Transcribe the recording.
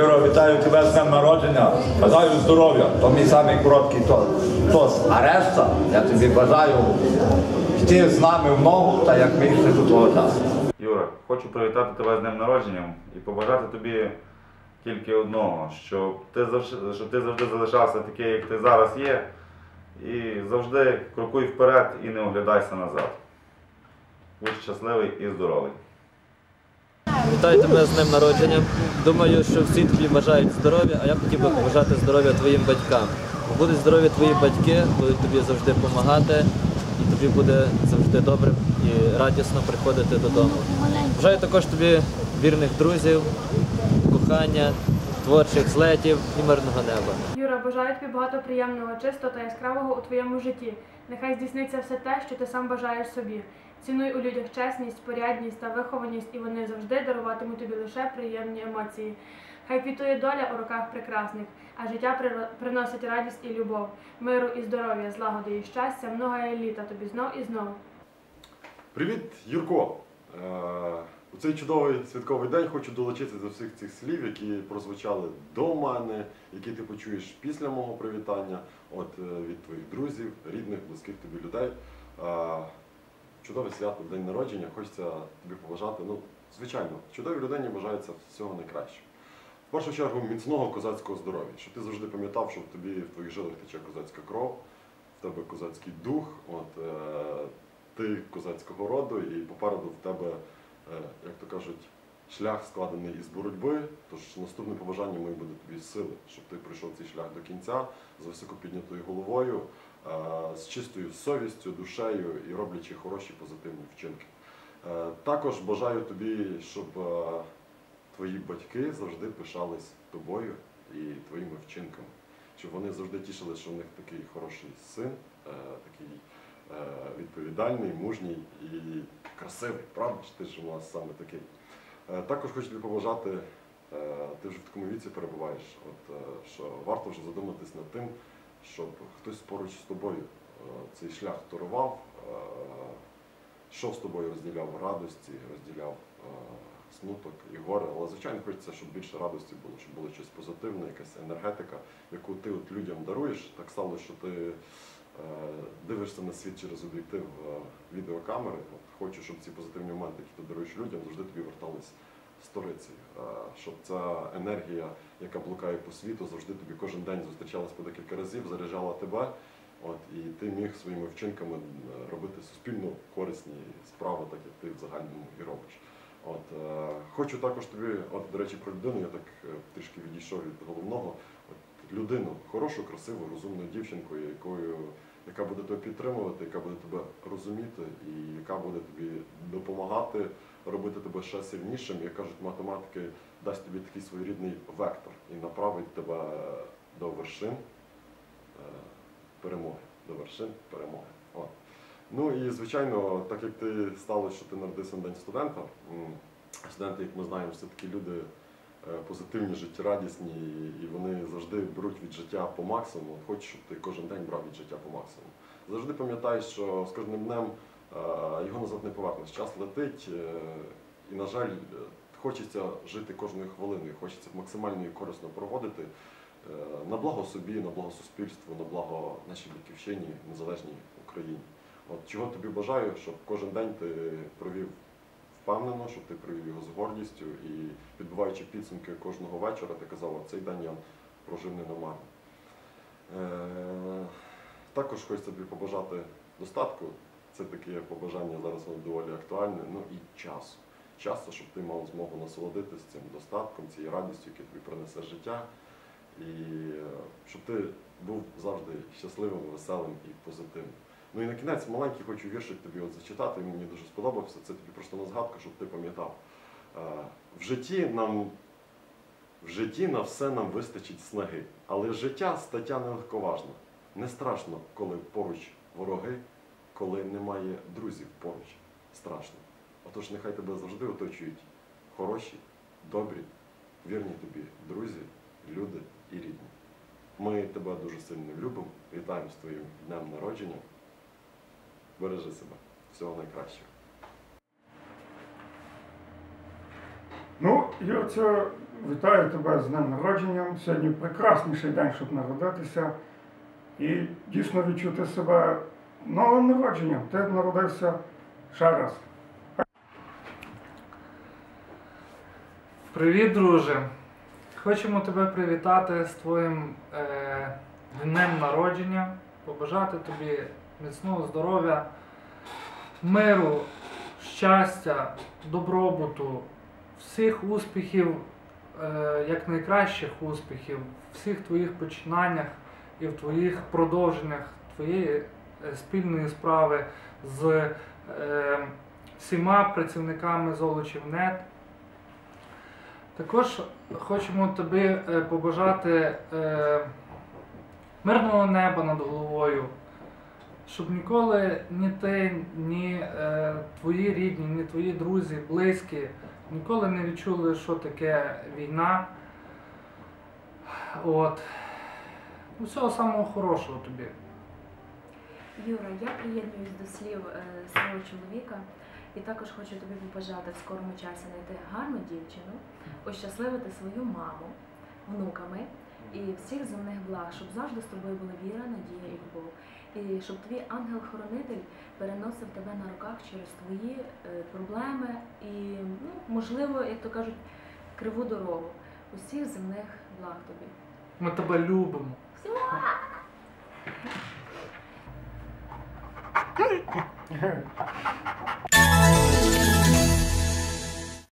Юро, вітаю тебе з днем народження. Бажаю здоров'я. То мій самий короткий то, тост. А я тобі бажаю йти з нами в ногу та як більше до твого часу. Юра, хочу привітати тебе з днем народження і побажати тобі тільки одного, щоб ти завжди, щоб ти завжди залишався такий, як ти зараз є, і завжди крокуй вперед і не оглядайся назад. Будь щасливий і здоровий. Вітаю тебе з днем народження. Думаю, що всі тобі бажають здоров'я, а я хотів би побажати здоров'я твоїм батькам. Будуть здорові твої батьки, будуть тобі завжди допомагати, і тобі буде завжди добре і радісно приходити додому. Бажаю також тобі вірних друзів, кохання, творчих злетів і мирного неба. Юра, бажаю тобі багато приємного, чистого та яскравого у твоєму житті. Нехай здійсниться все те, що ти сам бажаєш собі. Цінуй у людях чесність, порядність та вихованість, і вони завжди даруватимуть тобі лише приємні емоції. Хай квітує доля у руках прекрасних, а життя приносить радість і любов, миру і здоров'я, злагоди і щастя, много літа тобі знов і знов. Привіт, Юрко! Е, У цей чудовий святковий день хочу долучитися до всіх цих слів, які прозвучали до мене, які ти почуєш після мого привітання, от е, від твоїх друзів, рідних, близьких тобі людей. Чудове свято, день народження, хочеться тобі побажати. Ну, звичайно, чудовій людині бажається всього найкращого. В першу чергу міцного козацького здоров'я, щоб ти завжди пам'ятав, що в тобі в твоїх жилах тече козацька кров, в тебе козацький дух, от, е, ти козацького роду, і попереду в тебе, е, як то кажуть, шлях складений із боротьби. Тож наступне побажання моє буде тобі сили, щоб ти пройшов цей шлях до кінця з високо піднятою головою, з чистою совістю, душею і роблячи хороші позитивні вчинки. Е, Також бажаю тобі, щоб е, твої батьки завжди пишались тобою і твоїми вчинками, щоб вони завжди тішили, що в них такий хороший син, е, такий е, відповідальний, мужній і красивий, правда ж ти ж у нас саме такий. Е, Також хочу тобі побажати, е, ти вже в такому віці перебуваєш, от, е, що варто вже задуматись над тим, щоб хтось поруч з тобою е, цей шлях торував, е, йшов з тобою, розділяв радості, розділяв е, смуток і горе. Але звичайно хочеться, щоб більше радості було, щоб було щось позитивне, якась енергетика, яку ти от людям даруєш. Так стало, що ти дивишся на світ через об'єктив відеокамери. От, хочу, щоб ці позитивні моменти, які ти даруєш людям, завжди тобі вертались сториці. Е, щоб ця енергія, яка блукає по світу, завжди тобі кожен день зустрічалась по декілька разів, заряджала тебе. От, і ти міг своїми вчинками е, робити суспільно корисні справи, так як ти в загальному і робиш. От, е, хочу також тобі, от, до речі, про людину, я так е, трішки відійшов від головного. От, людину, хорошу, красиву, розумну дівчинку, якою, яка буде тебе підтримувати, яка буде тебе розуміти і яка буде тобі допомагати робити тебе ще сильнішим, як кажуть математики, дасть тобі такий своєрідний вектор і направить тебе до вершин е, перемоги, до вершин перемоги. От. Ну і звичайно, так як ти сталося, що ти народився на день студента, студенти, як ми знаємо, все такі люди позитивні, життєрадісні, і- і вони завжди беруть від життя по максимуму. Хочу, щоб ти кожен день брав від життя по максимуму. Завжди пам'ятай, що з кожним днем е, його назад не повернеш. Час летить, е, і, на жаль, е, хочеться жити кожною хвилиною, хочеться максимально її корисно проводити е, на благо собі, на благо суспільству, на благо нашій батьківщині, незалежній Україні. От чого тобі бажаю, щоб кожен день ти провів впевнено, щоб ти провів його з гордістю і підбиваючи підсумки кожного вечора, ти казав, «О, цей день я прожив ненормально. Е, також хочеться тобі побажати достатку. Це таке побажання зараз воно доволі актуальне. Ну і часу. Часу, щоб ти мав змогу насолодитися цим достатком, цією радістю, яку тобі принесе життя. І е, щоб ти був завжди щасливим, веселим і позитивним. Ну і на кінець маленький хочу віршик тобі от зачитати, мені дуже сподобався. Це тобі просто на згадку, щоб ти пам'ятав. Е, В житті нам в житті на все нам вистачить снаги, але життя стаття нелегковажна. Не страшно, коли поруч вороги, коли немає друзів поруч. Страшно. Отож, нехай тебе завжди оточують хороші, добрі, вірні тобі друзі, люди і рідні. Ми тебе дуже сильно любимо, вітаємо з твоїм днем народження. Бережи себе. Всього найкращого. Ну, оце вітаю тебе з днем народження. Сьогодні прекрасніший день, щоб народитися. І дійсно відчути себе новим народженням. Ти народився ще раз. Привіт, друже! Хочемо тебе привітати з твоїм е, днем народження, побажати тобі міцного здоров'я, миру, щастя, добробуту, всіх успіхів, е, як найкращих успіхів, всіх твоїх починаннях і в твоїх продовженнях твоєї е, спільної справи з е, всіма працівниками Золочівнет. Також хочемо тобі побажати мирного неба над головою, щоб ніколи ні ти, ні е, твої рідні, ні твої друзі, близькі ніколи не відчули, що таке війна. От. Всього самого хорошого тобі. Юра, я приєднуюсь до слів е, свого чоловіка і також хочу тобі побажати в скорому часі знайти гарну дівчину, ощасливити свою маму, внуками всіх земних благ, щоб завжди з тобою була віра, надія і любов. І щоб твій ангел-хоронитель переносив тебе на руках через твої е, проблеми і, ну, можливо, як то кажуть, криву дорогу. Усіх земних благ тобі. Ми тебе любимо. Всього!